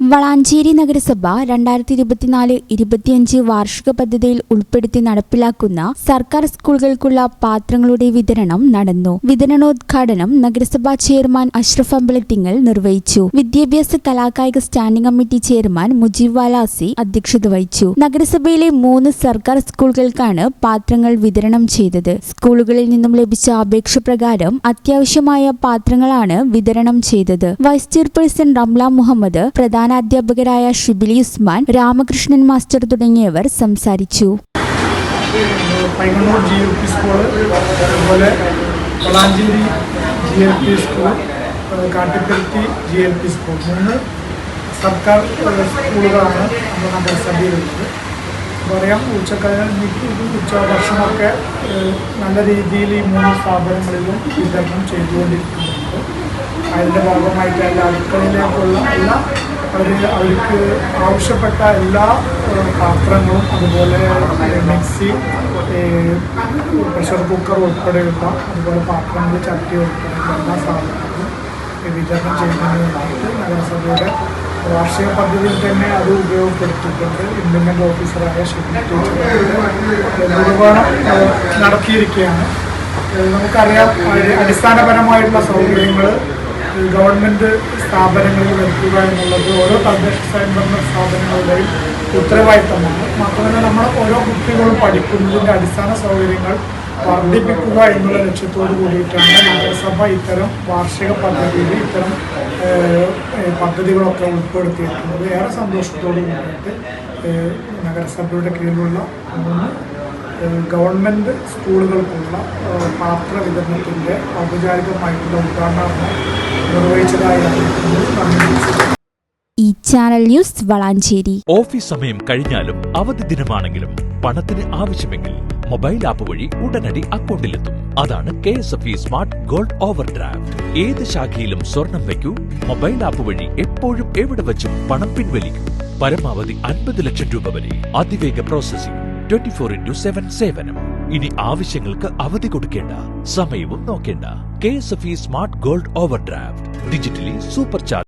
വളാഞ്ചേരി നഗരസഭ രണ്ടായിരത്തി ഇരുപത്തിനാല് ഇരുപത്തിയഞ്ച് വാർഷിക പദ്ധതിയിൽ ഉൾപ്പെടുത്തി നടപ്പിലാക്കുന്ന സർക്കാർ സ്കൂളുകൾക്കുള്ള പാത്രങ്ങളുടെ വിതരണം നടന്നു. വിതരണോദ്ഘാടനം നഗരസഭാ ചെയർമാൻ അഷ്റഫ് അമ്പലത്തിങ്ങൽ നിർവഹിച്ചു. വിദ്യാഭ്യാസ കലാകായിക standing committee chairman Mujeeb Valasi അധ്യക്ഷത വഹിച്ചു. നഗരസഭയിലെ മൂന്ന് സർക്കാർ സ്കൂളുകൾക്കാണ് പാത്രങ്ങൾ വിതരണം ചെയ്തത്. സ്കൂളുകളിൽ നിന്നും ലഭിച്ച അപേക്ഷ പ്രകാരം അത്യാവശ്യമായ പാത്രങ്ങളാണ് വിതരണം ചെയ്തത്. വൈസ് ചെയർപേഴ്സൺ റംല മുഹമ്മദ് പ്രധാനാധ്യാപകരായ ഷിബിലി ഉസ്മാൻ രാമകൃഷ്ണൻ മാസ്റ്റർ തുടങ്ങിയവർ സംസാരിച്ചു. സർക്കാർ സ്കൂളുകളാണ് നമ്മുടെ നഗരസഭയിലുള്ളത്. പറയാം ഉച്ചക്കാലം ഉച്ച വർഷമൊക്കെ നല്ല രീതിയിൽ ഈ മൂന്ന് സ്ഥാപനങ്ങളിലും വിതരണം ചെയ്തുകൊണ്ടിരിക്കുന്നുണ്ട്. അതിന്റെ ഭാഗമായിട്ട് എല്ലാ അടുക്കളയിലേക്കുള്ള എല്ലാ അവർ അവർക്ക് ആവശ്യപ്പെട്ട എല്ലാ പാത്രങ്ങളും അതുപോലെ മിക്സി പ്രഷർ കുക്കർ ഉൾപ്പെടെയുള്ള അതുപോലെ പാത്രങ്ങൾ ചട്ടി ഉൾപ്പെടെയുള്ള എല്ലാ സാധനങ്ങളും വിതരണം ചെയ്യുന്നതിനായിട്ട് നഗരസഭയുടെ വാർഷിക പദ്ധതിയിൽ തന്നെ അത് ഉപയോഗപ്പെടുത്തിയിട്ടുണ്ട്. ഇംപ്ലിമെന്റ് ഓഫീസറായ നിർവഹണം നടത്തിയിരിക്കുകയാണ്. നമുക്കറിയാം അടിസ്ഥാനപരമായിട്ടുള്ള സൗകര്യങ്ങൾ ഗവൺമെന്റ് സ്ഥാപനങ്ങളിൽ വരുത്തുക എന്നുള്ളത് ഓരോ തദ്ദേശ സ്വയംഭരണ സ്ഥാപനങ്ങളുടെയും ഉത്തരവാദിത്തമാണ്. മാത്രമല്ല നമ്മൾ ഓരോ കുട്ടികളും പഠിക്കുന്നതിന്റെ അടിസ്ഥാന സൗകര്യങ്ങൾ വർദ്ധിപ്പിക്കുക എന്നുള്ള ലക്ഷ്യത്തോടു കൂടിയിട്ടാണ് നഗരസഭ ഇത്തരം വാർഷിക പദ്ധതിയിൽ ഇത്തരം പദ്ധതികളൊക്കെ ഉൾപ്പെടുത്തിയിരിക്കുന്നത്. ഏറെ സന്തോഷത്തോടു കൂടിയിട്ട് നഗരസഭയുടെ കീഴിലുള്ള മൂന്ന് ഗവൺമെന്റ് സ്കൂളുകൾക്കുള്ള പാത്ര വിതരണത്തിന്റെ ഔപചാരികമായിട്ടുള്ള ഉദ്ഘാടനം ഈ ചാനൽ ന്യൂസ് വളാഞ്ചേരി ഓഫീസ് സമയം കഴിഞ്ഞാലും അവധി ദിനമാണെങ്കിലും പണത്തിന് ആവശ്യമെങ്കിൽ മൊബൈൽ ആപ്പ് വഴി ഉടനടി അക്കൗണ്ടിലെത്തും. അതാണ് K S F E smart gold overdraft ഏത് ശാഖയിലും സ്വർണം വയ്ക്കൂ. മൊബൈൽ ആപ്പ് വഴി എപ്പോഴും എവിടെ വെച്ചും പണം പിൻവലിക്കൂ. പരമാവധി അൻപത് ലക്ഷം രൂപ വരെ. അതിവേഗ processing twenty four into seven സേവനം ഇനി ആവശ്യങ്ങൾക്ക് അവധി കൊടുക്കേണ്ട സമയവും നോക്കേണ്ട. K E smart gold overdraft digitally supercharge.